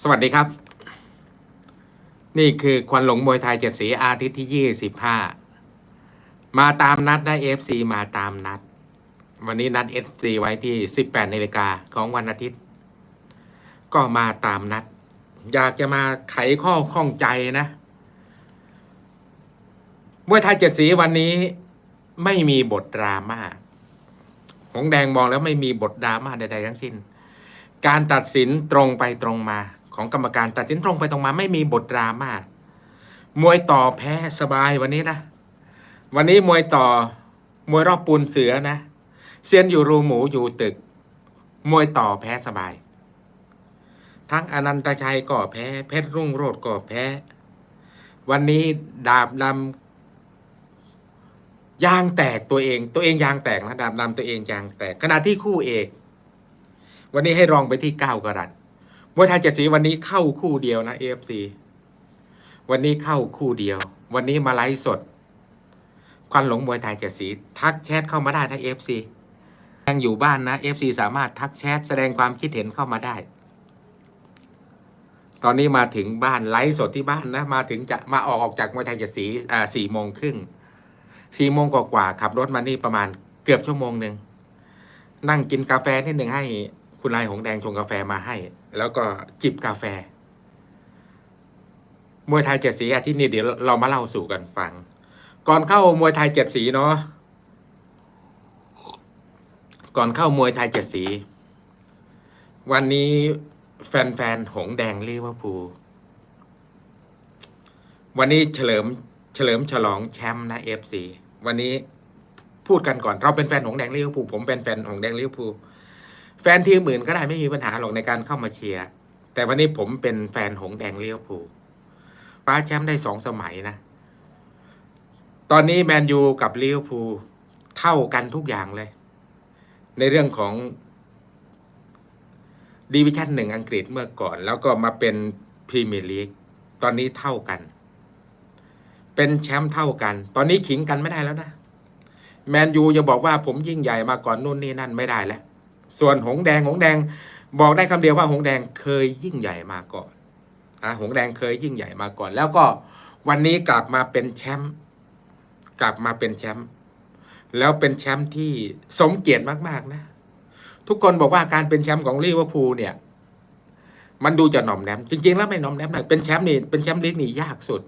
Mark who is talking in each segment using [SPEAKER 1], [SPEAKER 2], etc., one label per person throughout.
[SPEAKER 1] สวัสดีครับ นี่คือควันหลงมวยไทยเจ็ดสีอาทิตย์ที่ยี่สิบห้ามาตามนัดนะเอฟซีมาตามนัด วันนี้นัดเอฟซีไว้ที่สิบแปดนาฬิกาของวันอาทิตย์ ก็มาตามนัด อยากจะมาไขข้อข้องใจนะมวยไทยเจ็ดสีวันนี้ไม่มีบทดราม่าหงแดงมองแล้วไม่มีบทดราม่าใดๆทั้งสิ้น การตัดสินตรงไปตรงมา ของกรรมการตัดสินตรงไปตรงมาไม่มีบทดราม่ามวยต่อแพ้สบายวันนี้นะ วันนี้มวยต่อมวยรอบปูนเสือนะเซียนอยู่รูหมูอยู่ตึก มวยต่อแพ้สบาย ทั้งอนันตชัยก็แพ้ เพชรรุ่งโรจน์ก็แพ้ วันนี้ดาบดำยางแตกตัวเอง ตัวเองยางแตกนะดาบดำตัวเองยางแตกขณะที่คู่เอก วันนี้ให้รองไปที่เก้ากรัต มวยไทยเจ็ดสีวันนี้เข้าคู่เดียวนะเอฟซีวันนี้เข้าคู่เดียว วันนี้มาไลฟ์สด ควันหลงมวยไทยเจ็ดสี ทักแชทเข้ามาได้นะเอฟซียังอยู่บ้านนะเอฟซีสามารถทักแชทแสดงความคิดเห็นเข้ามาได้ ตอนนี้มาถึงบ้านไลฟ์สดที่บ้านนะ มาถึงจะมาออกออกจากมวยไทยเจ็ดสีอ่าสี่โมงครึ่งสี่โมงกว่าๆขับรถมานี่ประมาณเกือบชั่วโมงหนึ่งนั่งกินกาแฟนิดหนึ่งให้ คุณนายหงแดงชงกาแฟมาให้ แล้วก็จิบกาแฟ มวยไทยเจ็ดสีอาทิตย์นี้เดี๋ยวเรามาเล่าสู่กันฟัง ก่อนเข้ามวยไทยเจ็ดสีเนาะก่อนเข้ามวยไทยเจ็ดสี วันนี้แฟนๆหงแดงลิเวอร์พูลวันนี้เฉลิมเฉลิมฉลองแชมป์นะเอฟซีวันนี้พูดกันก่อนเราเป็นแฟนหงแดงลิเวอร์พูลผมเป็นแฟนหงแดงลิเวอร์พูล แฟนทีมอื่นก็ได้ไม่มีปัญหาหรอกในการเข้ามาเชียร์ แต่วันนี้ผมเป็นแฟนหงแดงเลิเวอร์พูลคว้าแชมป์ได้สองสมัยนะ ตอนนี้แมนยูกับเลิเวอร์พูลเท่ากันทุกอย่างเลย ในเรื่องของดิวิชั่นหนึ่งอังกฤษเมื่อก่อน แล้วก็มาเป็นพรีเมียร์ลีกตอนนี้เท่ากัน เป็นแชมป์เท่ากัน ตอนนี้ขิงกันไม่ได้แล้วนะ แมนยูจะบอกว่าผมยิ่งใหญ่มาก่อนนู่นนี่นั่นไม่ได้แล้ว ส่วนหงแดงหงแดง บอกได้คำเดียวว่าหงแดงเคยยิ่งใหญ่มาก่อนอะหงแดงเคยยิ่งใหญ่มาก่อน แล้วก็วันนี้กลับมาเป็นแชมป์กลับมาเป็นแชมป์แล้วเป็นแชมป์ที่สมเกียรติมาก ๆ นะ ทุกคนบอกว่าการเป็นแชมป์ของลิเวอร์พูลเนี่ย มันดูจะหน่อมแนมจริง ๆ แล้วไม่หน่อมแนมนะเป็นแชมป์นี่เป็นแชมป์ลีกนี่ยากสุด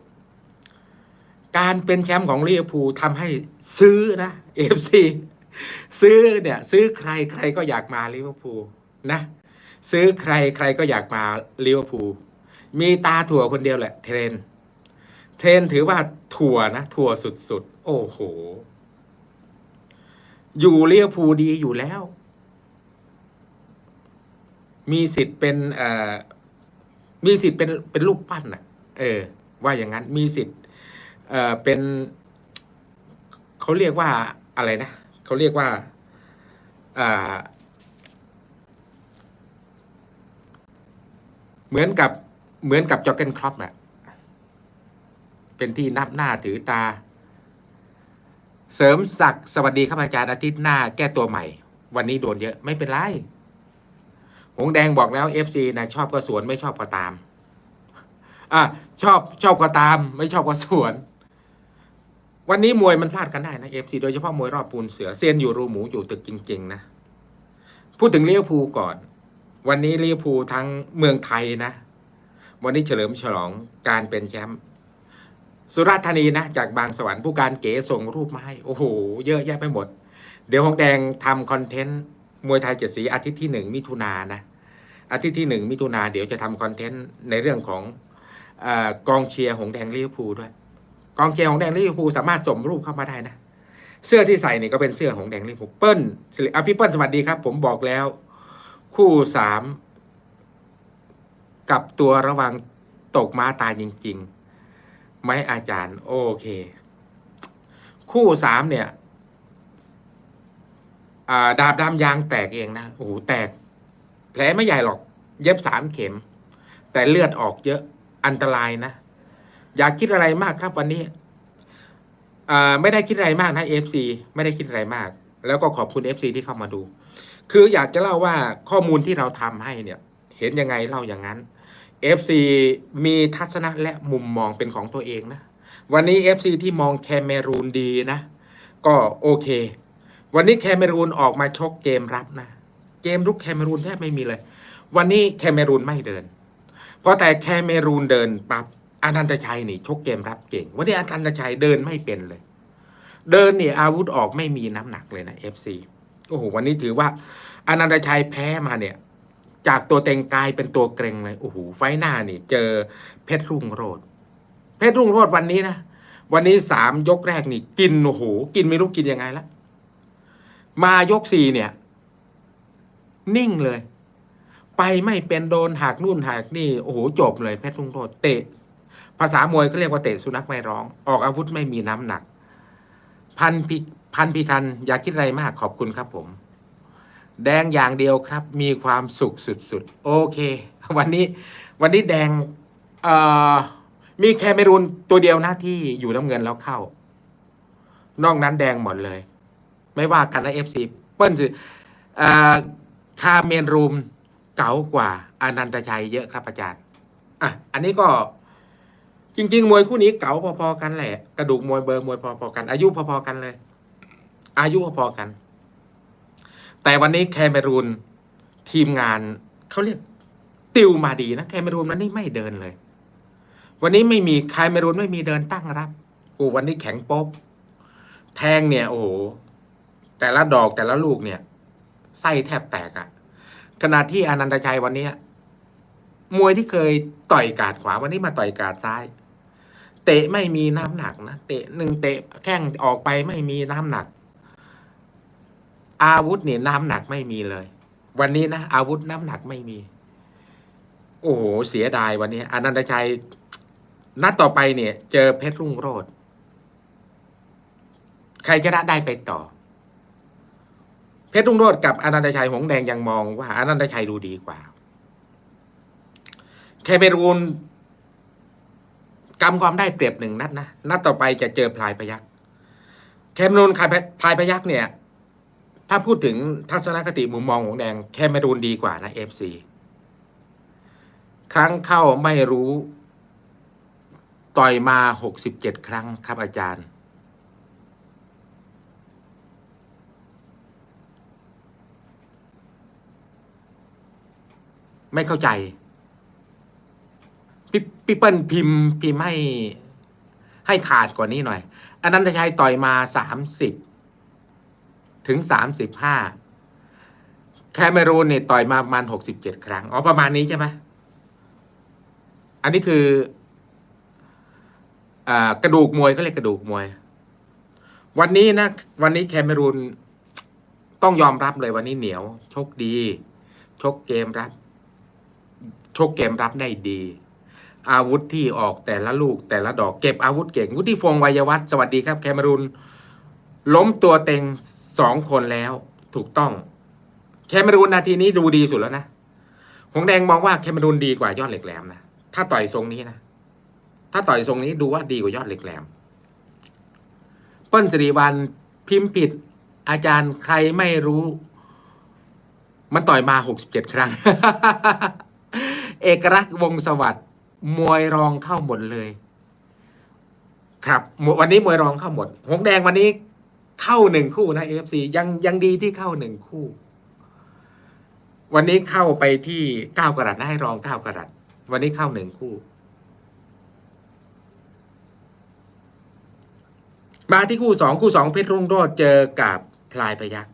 [SPEAKER 1] การเป็นแชมป์ของลิเวอร์พูลทำให้ซื้อนะเอฟซี ซื้อเนี่ยซื้อใครใครก็อยากมาลิเวอร์พูลนะซื้อใครใครก็อยากมาลิเวอร์พูลมีตาถั่วคนเดียวแหละ เทรน เทรนถือว่าถั่วนะถั่วสุดๆ โอ้โห อยู่ลิเวอร์พูลดีอยู่แล้ว มีสิทธิ์เป็นเอ่อมีสิทธิ์เป็นเป็นรูปปั้นอะเออ ว่าอย่างนั้นมีสิทธิ์ เอ่อเป็นเขาเรียกว่าอะไรนะ เขาเรียกว่าเหมือนกับเหมือนกับจอเกนครอปอะเป็นที่นับหน้าถือตา เสริมศักดิ์สวัสดีครับอาจารย์อาทิตย์หน้าแก้ตัวใหม่ วันนี้โดนเยอะไม่เป็นไรหงแดงบอกแล้วเอฟซีนะชอบก็สวนไม่ชอบก็ตาม อะชอบชอบก็ตาม ไม่ชอบก็สวน วันนี้มวยมันพลาดกันได้นะเอฟซีโดยเฉพาะมวยรอบปูนเสือเซียนอยู่รูหมูอยู่ตึกจริง ๆ นะ พูดถึงเลี้ยวภูก่อน วันนี้เลี้ยวภูทั้งเมืองไทยนะ วันนี้เฉลิมฉลองการเป็นแชมป์สุราษฎร์ธานีนะ จากบางสวรรค์ผู้การเก๋ส่งรูปมาให้ โอ้โห เยอะแยะไปหมด เดี๋ยวหงแดงทำคอนเทนต์มวยไทยเจ็ดสีอาทิตย์ที่หนึ่งมิถุนานะ อาทิตย์ที่หนึ่งมิถุนาเดี๋ยวจะทำคอนเทนต์ในเรื่องของอกองเชียร์หงแดงเลิเวอร์พูด้วย กองเชียร์หงแดงลิเวอร์พูลสามารถส่งรูปเข้ามาได้นะ เสื้อที่ใส่นี่ก็เป็นเสื้อหงแดงลิเวอร์พูลเปิ้ลสิริอะพี่เปิ้ลสวัสดีครับ ผมบอกแล้ว คู่สามกับตัวระวังตกม้าตายจริง ๆ ไหมอาจารย์ โอเค คู่สามเนี่ยดาบดำยางแตกเองนะโอ้โหแตก แผลไม่ใหญ่หรอก เย็บสามเข็ม แต่เลือดออกเยอะอันตรายนะ อย่าคิดอะไรมากครับวันนี้ไม่ได้คิดอะไรมากนะเอฟซีไม่ได้คิดอะไรมาก แล้วก็ขอบคุณเอฟซีที่เข้ามาดู คืออยากจะเล่าว่าข้อมูลที่เราทำให้เนี่ยเห็นยังไงเล่าอย่างนั้น FC มีทัศนะและมุมมองเป็นของตัวเองนะ วันนี้ FC ที่มองแคเมรูนดีนะ ก็โอเค วันนี้แคเมรูนออกมาชกเกมรับนะ เกมรุกแคเมรูนแทบไม่มีเลย วันนี้แคเมรูนไม่เดินเพราะแต่แคเมรูนเดินปับ๊บ อนันตชัยนี่ชกเกมรับเก่ง วันนี้อนันตชัยเดินไม่เป็นเลย เดินนี่อาวุธออกไม่มีน้ำหนักเลยนะ FC โอ้โหวันนี้ถือว่าอนันตชัยแพ้มาเนี่ย จากตัวเต็งกลายเป็นตัวเกรงเลยโอ้โหไฟหน้านี่ เจอเพชรรุ่งโรดเพชรรุ่งโรดวันนี้นะวันนี้สามยกแรกนี่ กินโอ้โหกินไม่รู้กินยังไงละมายกสี่เนี่ย นิ่งเลย ไปไม่เป็นโดนหักนู่นหักนี่ โอ้โหจบเลยเพชรรุ่งโรดเตะ ภาษามวยก็เรียกว่าเตะสุนัขไม่ร้อง ออกอาวุธไม่มีน้ำหนัก พันพิพันพิทันอย่าคิดอะไรมากขอบคุณครับผม แดงอย่างเดียวครับ มีความสุขสุดๆ โอเค วันนี้ วันนี้แดงเอ่อมีแคเมรูนตัวเดียวนะที่อยู่น้ำเงินแล้วเข้า นอกนั้นแดงหมดเลย ไม่ว่ากันนะเอฟซีเปิ้ลสิคาเมนรูมเก๋ากว่าอนันตชัยเยอะครับอาจารย์ อะ อันนี้ก็ จริง ๆ มวยคู่นี้เก๋าพอๆกันแหละ กระดูกมวยเบอร์มวยพอๆกัน อายุพอๆกันเลย อายุพอๆกัน แต่วันนี้แคเมรูนทีมงานเขาเรียกติวมาดีนะแคเมรูนวันนี้ไม่เดินเลย วันนี้ไม่มีแคเมรูนไม่มีเดินตั้งรับโอ้วันนี้แข็งป๊กแทงเนี่ย โอ้โหแต่ละดอกแต่ละลูกเนี่ยไส้แทบแตกอะขณะที่อนันตชัยวันนี้ มวยที่เคยต่อยกาดขวาวันนี้มาต่อยกาดซ้าย เตะไม่มีน้ำหนักนะเตะหนึ่งเตะแข้งออกไปไม่มีน้ำหนัก อาวุธเนี่ยน้ำหนักไม่มีเลย วันนี้นะอาวุธน้ำหนักไม่มี โอ้โหเสียดายวันนี้อนันตชัยนัดต่อไปเนี่ย เจอเพชรรุ่งโรจน์ใครชนะได้ไปต่อ เพชรรุ่งโรจน์กับอนันตชัยหงแดงยังมองว่าอนันตชัยดูดีกว่า แคเมรูนกำความได้เปรียบหนึ่งนัดนะนัดต่อไปจะเจอพลายพยักแคเมรูนพลายพลายพยักเนี่ย ถ้าพูดถึงทัศนคติมุมมองของแดงแคเมรูนดีกว่านะเอฟซีครั้งเข้าไม่รู้ต่อยมาหกสิบเจ็ดครั้งครับอาจารย์ ไม่เข้าใจ พี่เปิ้ลพิมพ์พิมพ์ให้ให้ขาดกว่านี้หน่อย อันนั้นจะใช้ต่อยมาสามสิบถึงสามสิบห้าแคเมรูนเนี่ยต่อยมาประมาณหกสิบเจ็ดครั้ง อ๋อ ประมาณนี้ใช่ไหม อันนี้คืออกระดูกมวยเขาเรียกกระดูกมวย วันนี้นะ วันนี้แคเมรูนต้องยอมรับเลยวันนี้เหนียว ชกดี ชกเกมรับ ชกเกมรับได้ดี อาวุธที่ออกแต่ละลูกแต่ละดอกเก็บอาวุธเก่งวุฒิพงษ์วัยวัฒน์สวัสดีครับ แคมรูนล้มตัวเต็งสองคนแล้วถูกต้อง แคมรูนนาทีนี้ดูดีสุดแล้วนะหงแดงมองว่าแคมรูนดีกว่ายอดเหล็กแหลมนะถ้าต่อยทรงนี้นะถ้าต่อยทรงนี้ดูว่าดีกว่ายอดเหล็กแหลมเปิ้ลสิริวัลพิมพ์ผิด อาจารย์ใครไม่รู้ มันต่อยมาหกสิบเจ็ดครั้ง เอกลักษณ์วงสวัสดิ์ มวยรองเข้าหมดเลย ครับวันนี้มวยรองเข้าหมด หงแดงวันนี้เข้าหนึ่งคู่นะเอฟซียังยังดีที่เข้าหนึ่งคู่ วันนี้เข้าไปที่เก้ากรัตนะให้รองเก้ากรัตวันนี้เข้าหนึ่งคู่ มาที่คู่สองคู่สองเพชรรุ่งโรจน์เจอกับพลายพยัก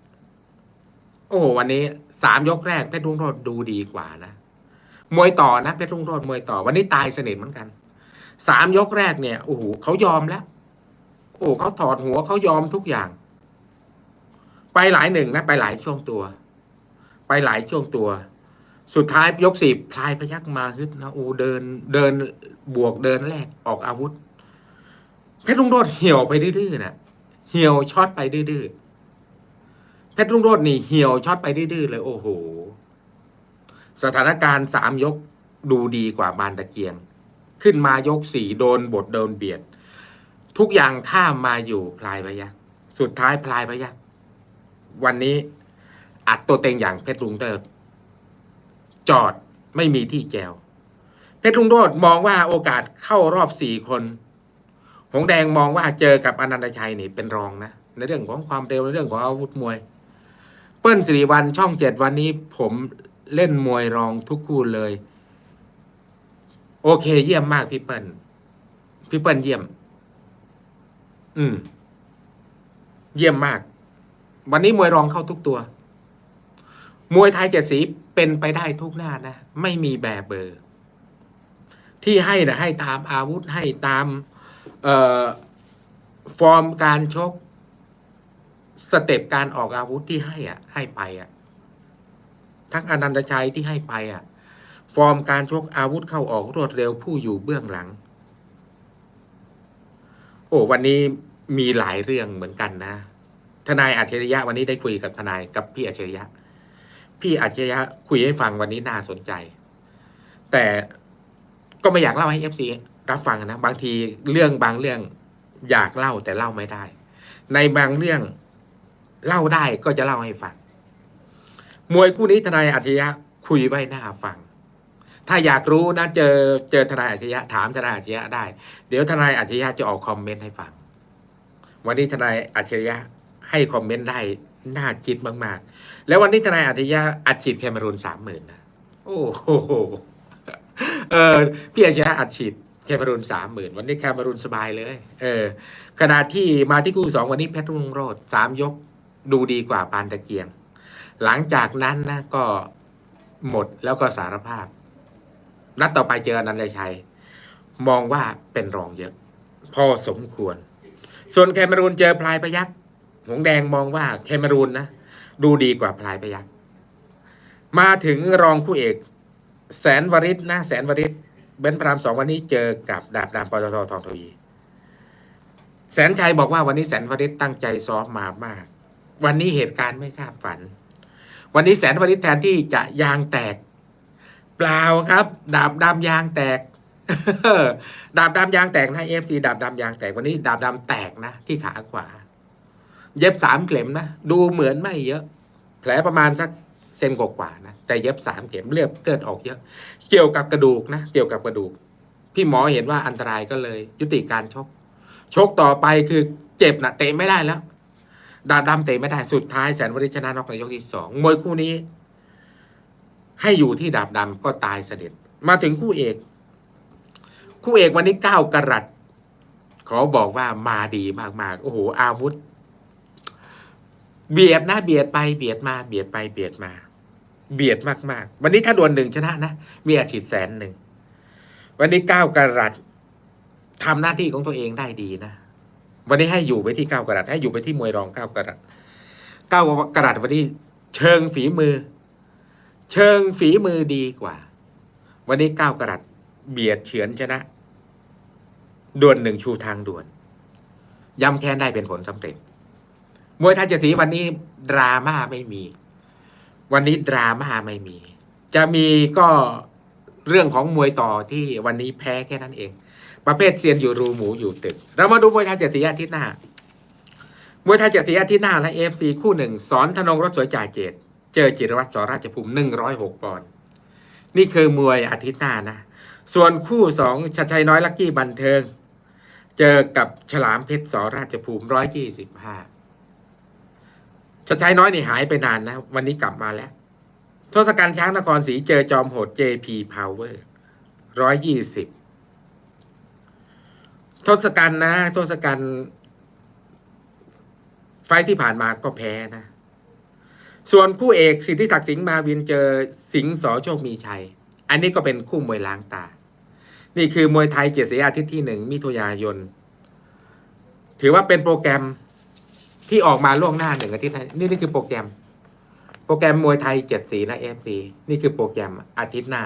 [SPEAKER 1] โอ้โหวันนี้สามยกแรกเพชรรุ่งโรจน์ดูดีกว่านะ มวยต่อนะเพชรรุ่งโรจน์มวยต่อ วันนี้ตายสนิทเหมือนกันสามยกแรกเนี่ยโอ้โหเขายอมแล้ว โอ้เขาถอดหัวเขายอมทุกอย่าง ไปหลายหนึ่งนะไปหลายช่วงตัว ไปหลายช่วงตัว สุดท้ายยกสี่พลายพยักมาฮึดนะโอ้เดินเดินบวกเดินแรกออกอาวุธเพชรรุ่งโรจน์เหี่ยวไปดื้อๆนะเหี่ยวช็อตไปดื้อๆเพชรรุ่งโรจน์นี่เหี่ยวช็อตไปดื้อๆเลย โอ้โห สถานการณ์สามยกดูดีกว่าบานตะเกียง ขึ้นมายกสี่โดนบทโดนเบียด ทุกอย่างท่ามมาอยู่พลายพยักสุดท้ายพลายพยักวันนี้อัดตัวเต็งอย่างเพชรลุงเติบจอดไม่มีที่แจวเพชรลุงโรดมองว่าโอกาสเข้ารอบสี่คน หงแดงมองว่าเจอกับอนันตชัยนี่เป็นรองนะ ในเรื่องของความเร็วในเรื่องของอาวุธมวย เปิ้ลสิริวันช่องเจ็ดวันนี้ผม เล่นมวยรองทุกคู่เลย โอเค เยี่ยมมากพี่เปิ้ลพี่เปิ้ลเยี่ยม อืม เยี่ยมมาก วันนี้มวยรองเข้าทุกตัว มวยไทยเจ็ดสีเป็นไปได้ทุกหน้านะ ไม่มีแบบเบอร์ ที่ให้นะให้ตามอาวุธให้ตาม เอ่อ ฟอร์มการชก สเต็ปการออกอาวุธที่ให้อะ ให้ไปอะ ทั้งอนันตชัยที่ให้ไปอะ ฟอร์มการชกอาวุธเข้าออกรวดเร็วผู้อยู่เบื้องหลัง โอ้วันนี้มีหลายเรื่องเหมือนกันนะ ทนายอัจฉริยะวันนี้ได้คุยกับทนายกับพี่อัจฉริยะ พี่อัจฉริยะคุยให้ฟังวันนี้น่าสนใจ แต่ก็ไม่อยากเล่าให้เอฟซีรับฟังนะ บางทีเรื่องบางเรื่องอยากเล่าแต่เล่าไม่ได้ ในบางเรื่องเล่าได้ก็จะเล่าให้ฟัง มวยคู่นี้ทนายอัจฉริยะคุยไว้หน้าฟัง ถ้าอยากรู้นะเจอเจอทนายอัจฉริยะถามทนายอัจฉริยะได้ เดี๋ยวทนายอัจฉริยะจะออกคอมเมนต์ให้ฟัง วันนี้ทนายอัจฉริยะให้คอมเมนต์ได้น่าคิดมาก ๆ แล้ววันนี้ทนายอัจฉริยะอัดฉีดแคมรูนสามหมื่นนะโอ้โหเออพี่อัจฉริยะอัดฉีดแคมรูนสามหมื่นวันนี้แคมรูนสบายเลย เออขณะที่มาที่คู่สองวันนี้เพชรรุ่งโรดสามยกดูดีกว่าปานตะเกียง หลังจากนั้นนะก็หมดแล้วก็สารภาพ นัดต่อไปเจออนันตชัย มองว่าเป็นรองเยอะ พอสมควร ส่วนแคมรูนเจอพลายพยักหงแดงมองว่าแคมรูนนะดูดีกว่าพลายพยักมาถึงรองคู่เอก แสนวริศนะแสนวริศเบนพรามสองวันนี้เจอกับดาบดำปตททองทวีแสนชัยบอกว่าวันนี้แสนวริศตั้งใจซ้อมมามาก วันนี้เหตุการณ์ไม่คาดฝัน วันนี้แสนวริศแทนที่จะยางแตก เปล่าครับ ดาบดำยางแตก ดาบดำยางแตกนะเอฟซีดาบดำยางแตกวันนี้ ดาบดำแตกนะ ที่ขาขวา เย็บสามเข็มนะดูเหมือนไม่เยอะ แผลประมาณสักเซนกว่าๆนะแต่เย็บสามเข็มเลือดเลือดออกเยอะ เกี่ยวกับกระดูกนะเกี่ยวกับกระดูก พี่หมอเห็นว่าอันตรายก็เลย ยุติการชกชกต่อไปคือเจ็บนะเตะไม่ได้แล้ว ดาบดำเตะไม่ได้สุดท้ายแสนวริชนะนอกในยกที่สองมวยคู่นี้ ให้อยู่ที่ดาบดำก็ตายเสด็จ มาถึงคู่เอก คู่เอกวันนี้เก้ากรัตขอบอกว่ามาดีมากๆ โอ้โห อาวุธ เบียดนะ เบียดไปเบียดมา เบียดไปเบียดมา เบียดมากๆ วันนี้ถ้าดวลหนึ่งชนะนะ มีอาชีพแสนหนึ่ง วันนี้เก้ากรัตทำหน้าที่ของตัวเองได้ดีนะ วันนี้ให้อยู่ไปที่เก้ากรัตให้อยู่ไปที่มวยรองเก้ากรัตเก้ากรัตวันนี้ เชิงฝีมือ เชิงฝีมือดีกว่า วันนี้เก้ากรัตเบียดเฉือนชนะด่วลหนึ่งชูทางด่วนย้ำแค้นได้เป็นผลสำเร็จ มวยไทยเจ็ดสีวันนี้ดราม่าไม่มี วันนี้ดราม่าไม่มี จะมีก็เรื่องของมวยต่อที่วันนี้แพ้แค่นั้นเอง ประเภทเซียนอยู่รูหมูอยู่ตึก เรามาดูมวยไทยเจ็ดสีอาทิตย์หน้ามวยไทยเจ็ดสีอาทิตย์หน้าและเอฟซีคู่หนึ่งสอนธนงรถสวยจ่าเจตเจอจิรวัตรสอราชภูมิหนึ่งร้อยหกปอนด์นี่คือมวยอาทิตย์หน้านะ ส่วนคู่สองชัดชัยน้อยลักกี้บันเทิง เจอกับฉลามเพชรสอราชภูมิร้อยยี่สิบห้าชัดชัยน้อยนี่หายไปนานนะ วันนี้กลับมาแล้วทศกัณฐ์ช้างนครศรีเจอจอมโหด JP Power ร้อยยี่สิบ ทศกัณฐ์นะ ทศกัณฐ์ไฟที่ผ่านมาก็แพ้นะ ส่วนคู่เอกสิทธิศักดิ์สิงห์มาวินเจอสิงห์สอโชคมีชัย อันนี้ก็เป็นคู่มวยล้างตา นี่คือมวยไทยเกียรติศรีอาทิตย์ที่หนึ่งมิถุนายน ถือว่าเป็นโปรแกรมที่ออกมาล่วงหน้าหนึ่งอาทิตย์นะนี่นี่คือโปรแกรม โปรแกรมมวยไทยเจ็ดสีนะเอฟซีนี่คือโปรแกรมอาทิตย์หน้า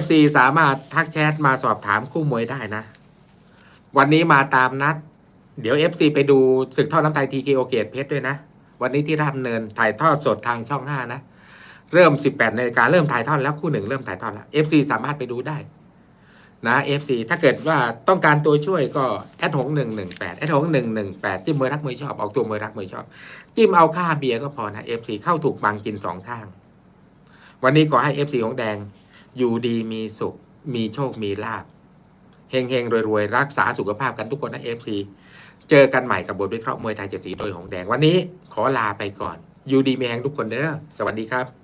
[SPEAKER 1] FC สามารถทักแชทมาสอบถามคู่มวยได้นะ วันนี้มาตามนัด เดี๋ยว FC ไปดูศึกทอดน้ำไทยทีเกโอเกตเพชรด้วยนะ วันนี้ที่ราชเนินถ่ายทอดสดทางช่อง 5 นะ เริ่ม 18นาฬิกาเริ่มถ่ายทอดแล้วคู่หนึ่งเริ่มถ่ายทอดแล้ว FC สามารถไปดูได้นะ FC ถ้าเกิดว่าต้องการตัวช่วยก็แอดหงหนึ่งหนึ่งแปดแอดหงหนึ่งหนึ่งแปดจิ้มมวยรักมวยชอบออกตัวมวยรักมวยชอบ จิ้มเอาค่าเบียร์ก็พอนะ FC เข้าถูกบังกินสองข้าง วันนี้ขอให้ FC ของแดง อยู่ดีมีสุข มีโชคมีลาบเฮงเฮงๆรวยๆ รักษาสุขภาพกันทุกคนนะเอฟซีเจอกันใหม่กับบทวิเคราะห์มวยไทยเจ็ดสีโดยหงแดงวันนี้ขอลาไปก่อน อยู่ดีมีแหงทุกคนเด้อสวัสดีครับ